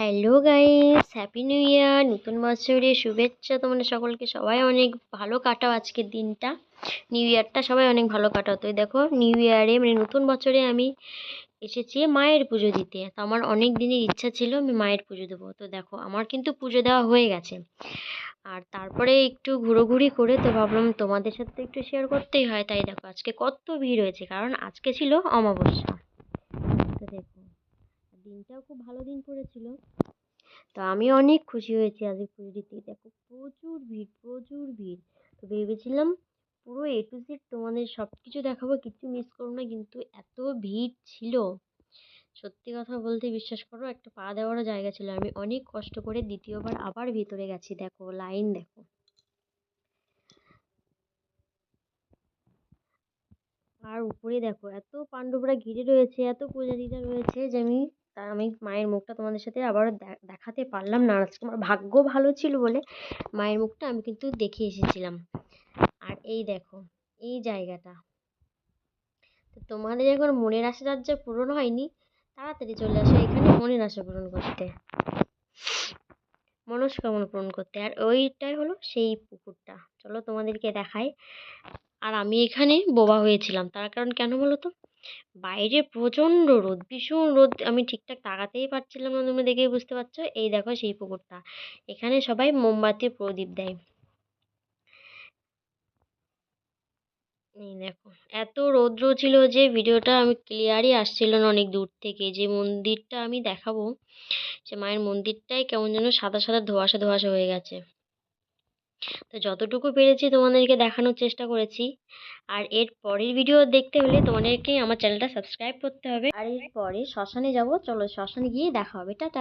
Hello guys happy new year নতুন বছরের শুভেচ্ছা তোমাদের সকলকে। সবাই অনেক ভালো কাটাও আজকের দিনটা। নিউ ইয়ারটা সবাই অনেক ভালো কাটাও। তো দেখো নিউ ইয়ারে মানে নতুন বছরে আমি এসেছি মায়ের পুজো দিতে। তো আমার অনেক দিনের ইচ্ছা ছিল আমি মায়ের পুজো দেবো। তো দেখো, আমার কিন্তু পুজো দেওয়া হয়ে গেছে। আর তারপরে একটু ঘুরোঘুরি করে তো ভাবলাম তোমাদের সাথে একটু শেয়ার করতেই হয়। তাই দেখো, আজকে কত ভিড় হয়েছে। কারণ আজকে ছিল অমাবস্যা। দিনটাও খুব ভালো দিন পড়েছিল। তো আমি অনেক খুশি হয়েছি আজকে পুজো দিতে দেখো, প্রচুর ভিড় প্রচুর ভিড়। তো ভেবেছিলাম পুরো এ টু জেড তোমাদের সব কিছু দেখাবো কিছু মিস করব না, কিন্তু এত ভিড় ছিল। সত্যি কথা বলতে বিশ্বাস করো, একটা পা দেওয়ারও জায়গা ছিল। আমি অনেক কষ্ট করে দ্বিতীয়বার আবার ভিতরে গেছি। দেখো, লাইন দেখো। আর উপরে দেখো, এত পাণ্ডবরা ঘিরে রয়েছে, এত পূজারীরা রয়েছে যে আমি তা আমি মায়ের মুখটা তোমাদের সাথে আবারও দেখাতে পারলাম না। আজকে আমার ভাগ্য ভালো ছিল বলে মায়ের মুখটা আমি কিন্তু দেখে এসেছিলাম। আর এই দেখো, এই জায়গাটা। তো তোমাদের এখন মনের আশা যা পূরণ হয়নি, তাড়াতাড়ি চলে আসো এখানে মনের আশা পূরণ করতে। মনস্কামনা পূরণ করতে। আর ওইটাই হলো সেই পুকুরটা। চলো তোমাদেরকে দেখাই। আর আমি এখানে বোবা হয়েছিলাম। তার কারণ কেন বলো তো? বাইরে প্রচণ্ড রোদ, ভীষণ রোদ। আমি ঠিকঠাক তাকাতেই পারছিলাম না, তুমি দেখেই বুঝতে পারছ। এই দেখো সেই পুকুরটা। এখানে সবাই মোমবাতি, প্রদীপ দেয়। এই দেখো, এত রৌদ্র ছিল যে ভিডিওটা আমি ক্লিয়ারই আসছিল না অনেক দূর থেকে। যে মন্দিরটা আমি দেখাবো, সে মায়ের মন্দিরটাই কেমন যেন সাদা সাদা ধোঁয়াশা ধোঁয়াশা হয়ে গেছে। তো যতটুকু পেরেছি তোমাদেরকে দেখানোর চেষ্টা করেছি। আর এর পরের ভিডিও দেখতে হলে তোমাদেরকে আমার চ্যানেলটা সাবস্ক্রাইব করতে হবে। আর এর পরে শ্মশানে যাব। চলো শ্মশানে গিয়ে দেখা হবে। টাটা।